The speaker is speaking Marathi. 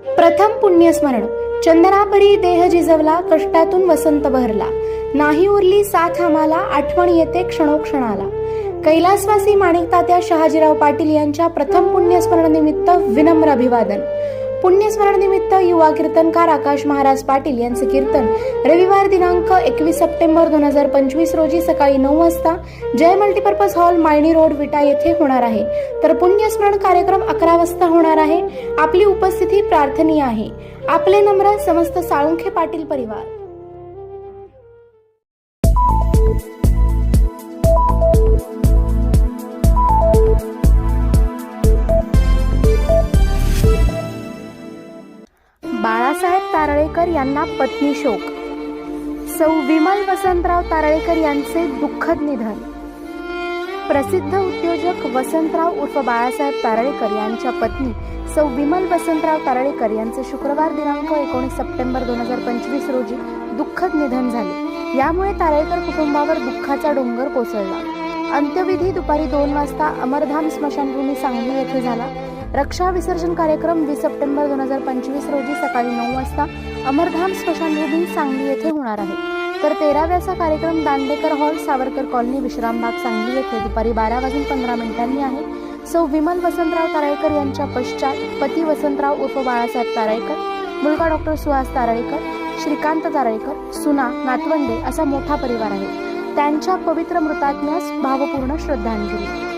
प्रथम पुण्यस्मरण. चंदनापरी देह जिजवला कष्टातून वसंत बहरला. नाही उरली साथ आम्हाला आठवण येते क्षणोक्षणाला. कैलासवासी माणिकतात्या शहाजीराव पाटील यांच्या प्रथम पुण्यस्मरणानिमित्त विनम्र अभिवादन. पुण्यस्मरण निमित्त युवा कीर्तनकार आकाश महाराज पाटील यांचे कीर्तन रविवार दिनांक एकवीस सप्टेंबर दोन हजार पंचवीस रोजी सकाळी नऊ वाजता Jai multipurpose hall Mayani road Vita येथे होणार आहे. तर पुण्यस्मरण कार्यक्रम अकरा वाजता होणार आहे. आपली उपस्थिती प्रार्थनीय आहे. आपले नम्र समस्त साळुंखे पाटील परिवार. बाळासाहेब तारळेकर यांना पत्नी शोक. सौ विमल वसंतराव तारळेकर यांचे दुःखद निधन. प्रसिद्ध उद्योजक वसंतराव उर्फ बाळासाहेब तारळेकर यांच्या पत्नी सौ विमल वसंतराव तारळेकर यांचे शुक्रवार दिनांक एकोणीस सप्टेंबर दोन हजार पंचवीस रोजी दुःखद निधन झाले. यामुळे तारळेकर कुटुंबावर दुःखाचा डोंगर कोसळला. अंत्यविधी दुपारी दोन वाजता अमरधाम स्मशानभूमी सांगली येथे झाला. रक्षा विसर्जन कार्यक्रम वीस सप्टेंबर दोन हजार पंचवीस रोजी सकाळी नऊ वाजता अमरधाम स्मशानभूमी सांगली येथे होणार आहे. तर तेराव्याचा कार्यक्रम दांडेकर हॉल सावरकर कॉलनी विश्रामबाग सांगली येथे दुपारी बारा वाजून पंधरा मिनिटांनी आहे. सौ विमल वसंतराव तारळेकर यांच्या पश्चात पती वसंतराव उर्फ बाळासाहेब तारळेकर मुलगा डॉक्टर सुहास तारळेकर श्रीकांत तारळेकर सुना नातवंडे असा मोठा परिवार आहे. त्यांच्या पवित्र मृतात्म्यास भावपूर्ण श्रद्धांजली.